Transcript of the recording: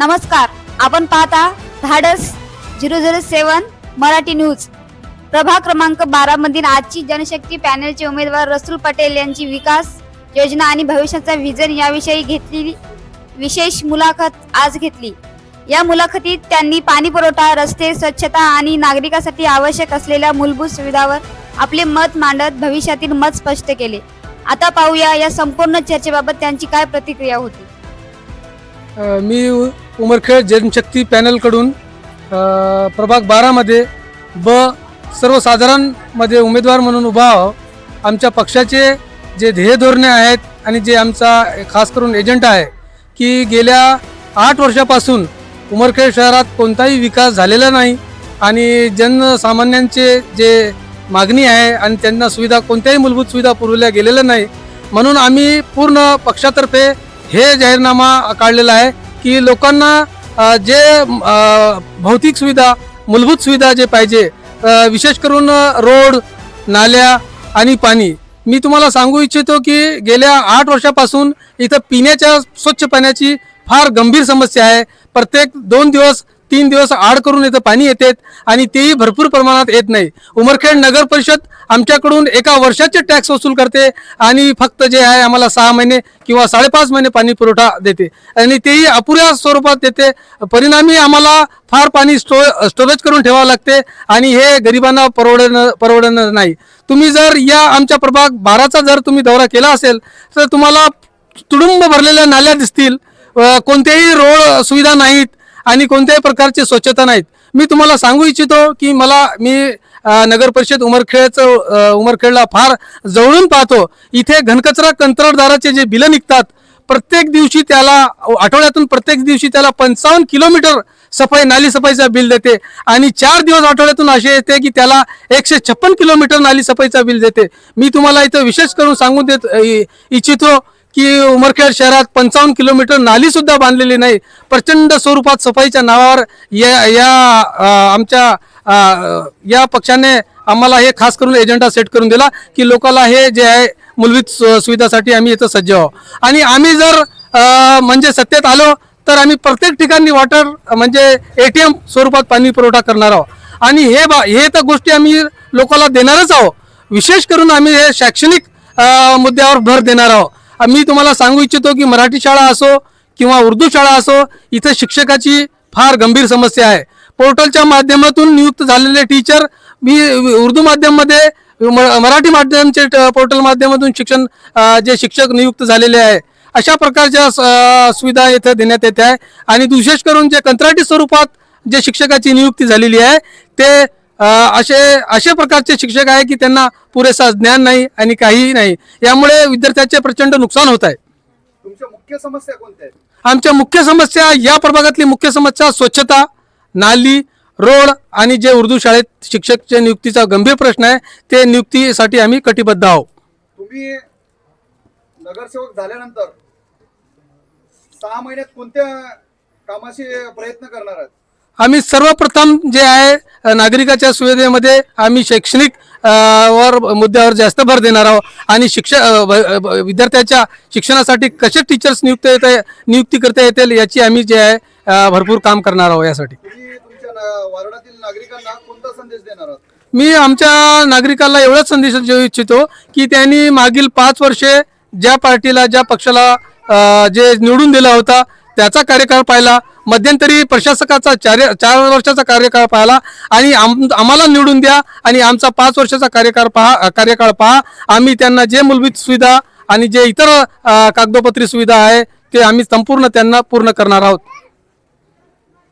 नमस्कार आपण पाहता Dhadas zero zero seven Marathi news. प्रभाग क्रमांक बारा मधील आजची जनशक्ती पॅनलचे उमेदवार रसूल पटेल यांची विकास योजना आणि भविष्याचा व्हिजन याविषयी घेतलेली विशेष मुलाखत आज घेतली. या मुलाखतीत त्यांनी पाणी पुरवठा रस्ते स्वच्छता आणि नागरिकांसाठी आवश्यक असलेल्या मूलभूत सुविधावर आपले मत मांडत भविष्यातील मत स्पष्ट केले. आता पाहूया या संपूर्ण चर्चेबाबत त्यांची काय प्रतिक्रिया होती? मी उमरखेड जनशक्ती पॅनलकडून प्रभाग बारामध्ये ब सर्वसाधारणमध्ये उमेदवार म्हणून उभा आहो. आमच्या पक्षाचे जे ध्येय धोरणे आहेत आणि जे आमचा खास करून एजंट आहे की गेल्या आठ वर्षापासून उमरखेड शहरात कोणताही विकास झालेला नाही आणि जनसामान्यांचे जे मागणी आहे आणि त्यांना सुविधा कोणत्याही मूलभूत सुविधा पुरवल्या गेलेल्या नाही. म्हणून आम्ही पूर्ण पक्षातर्फे हे जाहीरनामा काढलेला आहे. की लोकांना जे भौतिक सुविधा मूलभूत सुविधा जे पाहिजे विशेष करून रोड नाल्या आणि पाणी. मी तुम्हाला सांगू इच्छितो की गेल्या आठ वर्षापासून इथं पिण्याच्या स्वच्छ पाण्याची फार गंभीर समस्या आहे. प्रत्येक दोन दिवस तीन दिवस आड करून इथं पाणी येते आणि तेही भरपूर प्रमाणात येत नाही. उमरखेड नगर परिषद आमच्याकडून एका वर्षाचे टॅक्स वसूल करते आणि फक्त जे आहे आम्हाला सहा महिने किंवा साडेपाच महिने पाणी पुरवठा देते. आणि तेही अपुऱ्या स्वरूपात देते. परिणामी आम्हाला फार पाणी स्टो स्टोरेज करून ठेवावं लागते आणि हे गरिबांना परवडणं परवडणं नाही. तुम्ही जर या आमच्या प्रभाग बाराचा जर तुम्ही दौरा केला असेल तर तुम्हाला तुडुंब भरलेल्या नाल्या दिसतील. कोणत्याही रोड सुविधा नाहीत. आणि कोणत्याही प्रकारची स्वच्छता नाहीत. मी तुम्हाला सांगू इच्छितो की मला मी नगर परिषद उमरखेडचं उमरखेडला फार जवळून पाहतो. इथे घनकचरा कंत्राटदाराचे जे बिलं निघतात प्रत्येक दिवशी त्याला आठवड्यातून प्रत्येक दिवशी त्याला पंचावन्न किलोमीटर सफाई नाली सफाईचा बिल देते. आणि चार दिवस आठवड्यातून असे येते की त्याला एकशे छप्पन किलोमीटर नाली सफाईचा बिल देते. मी तुम्हाला इथं विशेष करून सांगून देत इ- इच्छितो की उमरखेड शहरात पंचावन्न किलोमीटर नाली सुद्धा बांधलेली नाही. प्रचंड स्वरूपात सफाईच्या नावावर या या आमच्या या पक्षाने आम्हाला हे खास करून एजेंडा सेट करून दिला की लोकाला हे जे आहे मूलभूत सु- सुविधासाठी आम्ही इथं सज्ज आहोत. आणि आम्ही जर म्हणजे सत्तेत आलो तर आम्ही प्रत्येक ठिकाणी वॉटर म्हणजे ए टी एम स्वरूपात पाणी पुरवठा करणार आहोत. आणि हे बा हे तर गोष्टी आम्ही लोकांना देणारच आहोत. विशेष करून आम्ही हे शैक्षणिक मुद्द्यावर भर देणार आहोत. मी तुम्हाला सांगू इच्छितो की मराठी शाळा असो किंवा उर्दू शाळा असो इथं शिक्षकाची फार गंभीर समस्या आहे. पोर्टलच्या माध्यमातून नियुक्त झालेले टीचर मी उर्दू माध्यममध्ये म- मराठी माध्यमचे ट- पोर्टल माध्यमातून शिक्षण जे शिक्षक नियुक्त झालेले आहे अशा प्रकारच्या स- सुविधा इथं देण्यात येते आहे. आणि विशेष करून जे कंत्राटी स्वरूपात जे शिक्षकाची नियुक्ती झालेली आहे ते असे असे प्रकारचे शिक्षक आहे की त्यांना पुरेसा ज्ञान नाही आणि काहीही नाही. यामुळे विद्यार्थ्याचे प्रचंड नुकसान होत आहे. तुमच्या मुख्य समस्या कोणत्या आमच्या मुख्य समस्या या प्रभागातली मुख्य समस्या स्वच्छता नाली रोड आणि जे उर्दू शाळेत शिक्षकच्या नियुक्तीचा गंभीर प्रश्न आहे ते नियुक्तीसाठी आम्ही कटिबद्ध आहोत. तुम्ही नगरसेवक झाल्यानंतर सहा महिन्यात कोणत्या कामाशी प्रयत्न करणार आहात? आम्ही सर्वप्रथम जे आहे नागरिकाच्या सुविधेमध्ये आम्ही शैक्षणिक वर मुद्द्यावर जास्त भर देणार आहोत. आणि शिक्ष अ, ब- ब- विद्यार्थ्याच्या शिक्षणासाठी कसे टीचर्स नियुक्त येत नियुक्ती करता येतील याची आम्ही जे आहे भरपूर काम करणार आहोत यासाठी. तुम्ही तुमच्या ना- वार्डातील नागरिकांना कोणता संदेश देणार आहात? मी आमच्या नागरिकांना एवढाच संदेश देऊ इच्छितो की त्यांनी मागील पाच वर्षे ज्या पार्टीला ज्या पक्षाला जे निवडून दिला होता त्याचा कार्यकाळ पाहिला. मध्यंतरी प्रशासकाचा चार चार वर्षाचा कार्यकाळ पाहिला आणि आम आम्हाला निवडून द्या आणि आमचा पाच वर्षाचा कार्यकाळ पहा कार्यकाळ पहा. आम्ही त्यांना जे मूलभूत सुविधा आणि जे इतर कागदोपत्री सुविधा आहे ते आम्ही संपूर्ण त्यांना पूर्ण करणार आहोत.